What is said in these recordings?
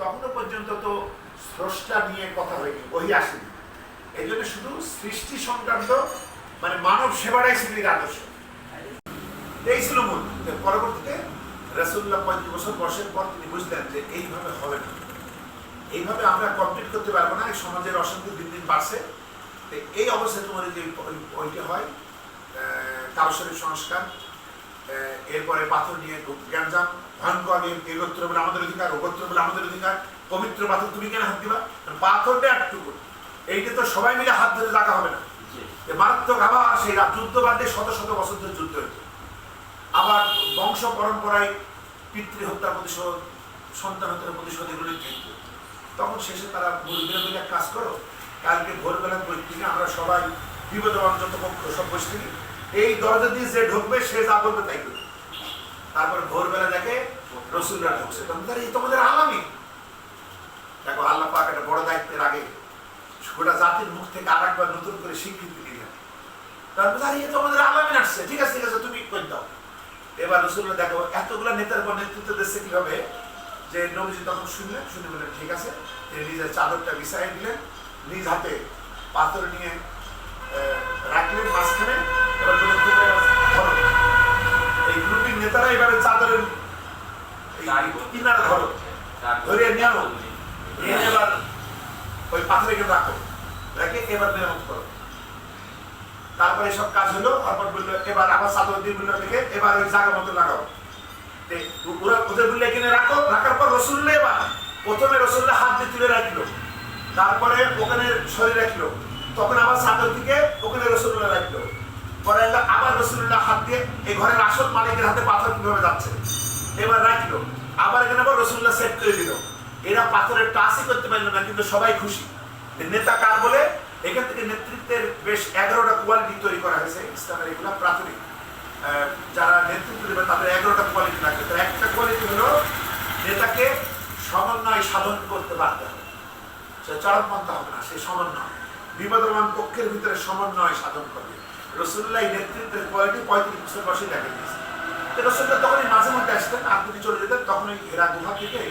তখনও পর্যন্ত তো স্রষ্টা নিয়ে কথা হয়নি ওই আসেনি। এই জন্য শুধু সৃষ্টি সংক্রান্ত মানে মানব সেবাটাই ছিল আদর্শ। এই ছিল তো পরবর্তীতে রাসুল্লাহ পঁয়ত্রিশ বছর বয়সের পর তিনি বুঝলেন যে এইভাবে হবে না। এইভাবে আমরা কমপ্লিট করতে পারব না সমাজের অশান্তি দিন দিন বাড়ছে। এই অবস্থায় তোমার যে ওইটা হয় কারোশরীর সংস্কার এরপরে পাথর নিয়ে জ্ঞানজাম নিয়ে এ গোত্র বলে আমাদের অধিকার ও গোত্র বলে আমাদের অধিকার। পবিত্র পাথর তুমি কেন হাত দিবা? পাথরটা একটুকু। এইটা তো সবাই মিলে হাত ধরে রাখা হবে না। মারাত্মক আবার সেই যুদ্ধ বাদে শত শত বছর ধরে যুদ্ধ হইত আবার বংশ পরম্পরায় পিতৃ হত্যা প্রতিশোধ সন্তান হত্যার প্রতিশোধ এগুলি তখন শেষে তারা মুরগিরা এক কাজ করো। কালকে ভোরবেলা বই থেকে আমরা সবাই বিপদবান যত পক্ষ সব বসে থাকি। এই দরজা দিয়ে যে ঢুকবে সে যা বলবে তাই করবে। তারপর ভোরবেলা দেখে রসুলরা ঢুকছে। তারা, এই তোমাদের আলামী? দেখো, আল্লাহ পাক একটা বড় দায়িত্বের আগে গোটা জাতির মুখ থেকে আর একবার নতুন করে স্বীকৃতি দিলেন। তারপর আরে, এ তো আলামিন আসছে ঠিক আছে ঠিক আছে, তুমি করে দাও? এবার রসুল্লাহ দেখো, এতগুলো নেতার পর নেতৃত্ব দিচ্ছে কীভাবে? যে নবীজি তখন শুনলেন, শুনে বললেন, ঠিক আছে। তিনি নিজের চাদরটা বিছাই দিলেন, নিজ হাতে পাথর নিয়ে রাখলেন মাঝখানে এবার বললেন তোমরা ধরো এই গ্রুপের নেতারা এবারে চাদরের এই কিনারা ধরো ধরে নিয়ে আনো নিয়ে এবার পাথরে রাখো রেখে এবার মেরামত করো তারপরে সব কাজ হলো তারপর বলল, এবার আবার চাদর দিয়ে বলল দেখে এবার ওই জায়গা মতো লাগাও। ওদের বললে, এখানে রাখো। রাখার পর রসুল্লে এবার প্রথমে রসুল্লা হাত দিয়ে তুলে রাখল। তারপরে ওখানে শরীর রাখল। তখন আবার দিকে ওখানে রসুল্লাহ রাখল। পরে আবার রসুল্লাহ হাত দিয়ে এই ঘরের আসল মালিকের হাতে পাথর কীভাবে যাচ্ছে। এবার রাখল। আবার এখানে আবার রসুল্লাহ সেট করে দিল। এরা পাথরের টাচই করতে পারল না, কিন্তু সবাই খুশি। নেতা কার বলে? এখান থেকে নেতৃত্বের বেশ এগারোটা কোয়ালিটি তৈরি করা হয়েছে ইসলামের এগুলো প্রাথমিক। যারা নেতৃত্ব দেবে তাদের এগারোটা কোয়ালিটি লাগবে। তো একটা কোয়ালিটি হলো নেতাকে সমন্বয় সাধন করতে পারতে হবে। সে চরমপন্থা হবে না, সে সমন্বয়। বিপদমান পক্ষের ভিতরে সমন্বয় সাধন করবে। রসুল্লাহ নেতৃত্বের কোয়ালিটি পঁয়ত্রিশ বছর বয়সে দেখা দিয়েছে। তো রসুল্লাহ তখনই মাঝে মধ্যে আসতেন আপনি চলে যেতেন তখন হেরা গুহা থেকে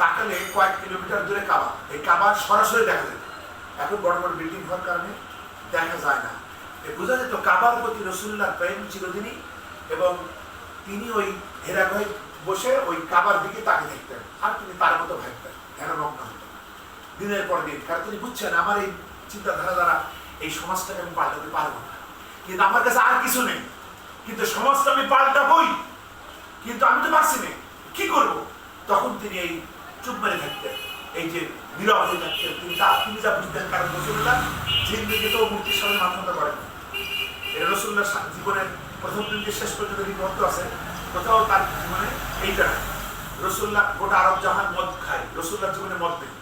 তাকালে কয়েক কিলোমিটার দূরে কাবা। এই কাবা সরাসরি দেখা যেত এখন বড় বড় বিল্ডিং হওয়ার কারণে দেখা যায় না। বোঝা যেত কাবার প্রতি রসুল্লাহ প্রেম চিরদিনই এবং তিনি ওই হেরাঘয় বসে ওই কাবার দিকে তাকে দেখতেন। আর তিনি তার মতো ভাবতেন ধ্যানমগ্ন হতেন। দিনের পর দিন, কারণ তিনি বুঝছেন, আমার এই চিন্তাধারা দ্বারা এই সমাজটাকে আমি পাল্টাতে পারব না। কিন্তু আমার কাছে আর কিছু নেই। কিন্তু সমাজটা আমি পাল্টাবই। কিন্তু আমি তো পারছি না। কি করব? তখন তিনি এই চুপ মেরে থাকতেন এই যে নীরব হয়ে থাকতেন তিনি তা তিনি যা বুঝতেন কারণ রসুল্লাহ জিন্দিকে তো মুক্তির সাথে মাধ্যমতা করেন। এই রসুল্লাহ জীবনের প্রথম দিন থেকে শেষ পর্যন্ত বিভক্ত আছে কোথাও তার জীবনে এইটা নাই। রসুল্লাহ গোটা আরব জাহান মদ খায়। রসুল্লাহ জীবনে মদ নেই।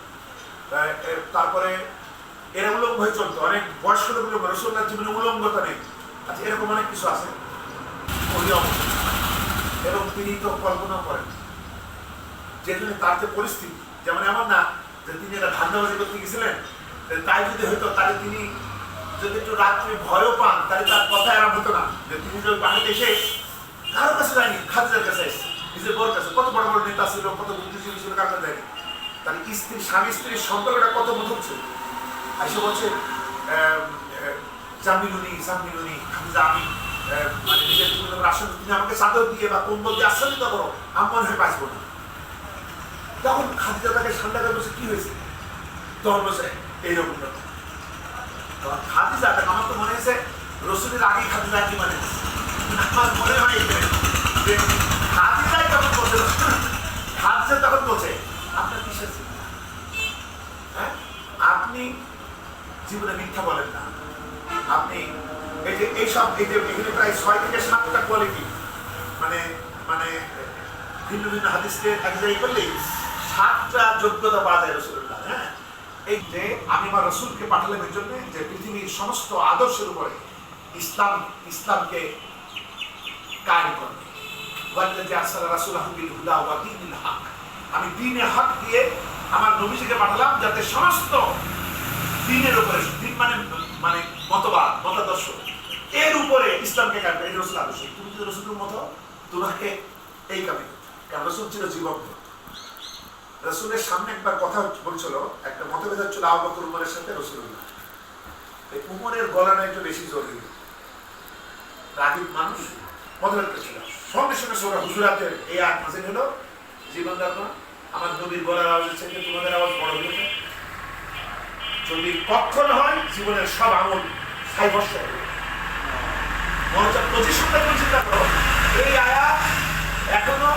তারপরে এরা উলঙ্গ হয়ে চলতো। অনেক বয়স্ক লোক উলঙ্গ রসুল্লাহ জীবনে উলঙ্গতা নেই। আচ্ছা এরকম অনেক কিছু আছে। এবং তিনি তো কল্পনা করেন। যে তার যে পরিস্থিতি যেমন এমন না, যে তিনি একটা ধান্দাবাজি করতে গেছিলেন তাই যদি হইতো, তাহলে তিনি যদি একটু রাত্রে ভয়ও পান, তাহলে তার কথা এরম হতো না। যে তিনি যদি বাড়িতে এসে কারোর কাছে যায়নি, খাদিজার কাছে এসে নিজের বড় কাছে, কত বড় বড় নেতা ছিল, কত বুদ্ধিজীবী ছিল, কার কাছে যায়নি। তার স্ত্রী, স্বামী স্ত্রীর সম্পর্কটা কত মধুর ছিল। এসে বলছে জামিলুনি জামিলুনি, খাদিজা, আমি মানে নিজের আসন তুমি আমাকে চাদর দিয়ে বা কম্বল দিয়ে আশ্রমিত করো, আমি মনে হয় বাঁচবো না। তখন খাদিজা তাকে ঠান্ডা করে বলছে, কি হয়েছে? তখন বলছে, এইরকম ব্যাপার। খাদিজা, আমার তো মনে হয়েছে, রসুলের আগে খাদিজা কি মানে? আমার মনে হয় যে খাদিজাই তখন বলছে, খাদিজা তখন বলছে, আপনার কিসের হ্যাঁ? আপনি জীবনে মিথ্যা বলেন না। আপনি এই যে এইসব, এই যে এখানে প্রায় ছয় থেকে সাতটা কোয়ালিটি মানে মানে ভিন্ন ভিন্ন হাদিসকে এক জায়গায় করলে সাতটা যোগ্যতা পাওয়া যায় রসুল্লাহ হ্যাঁ? এই যে আমি আমার রসুলকে পাঠালাম এর জন্য যে পৃথিবীর সমস্ত আদর্শের উপরে ইসলাম, ইসলামকে করবে। আমি দ্বীনে হক দিয়ে আমার নবীজিকে পাঠালাম যাতে সমস্ত দিনের উপরে, দিন মানে মানে মতবাদ, মতাদর্শ, এর উপরে ইসলামকে কাটবে এই রসুল আদর্শ, তুমি যদি রসুলের মতো, তোমাকে এই কামে কারণ রসুল ছিল জীবন রসুলের সামনে একবার কথা বলছিল, একটা মতভেদ হচ্ছিল আবু উমরের সাথে রসুল্লাহ এই উমরের গলাটা একটু বেশি জরুরি। রাগিব মানুষ, মতভেদ ছিল সঙ্গে সঙ্গে হুজুরাতের এই আট মাসে হলো, জীবন আমার নবীর গলার আওয়াজ থেকে তোমাদের আওয়াজ বড় হলো। যদি কখন হয়, জীবনের সব আমল সাইবর্ষ হবে। মনোযোগ পজিশনটা পরিচিত করো। এই আয়া এখনও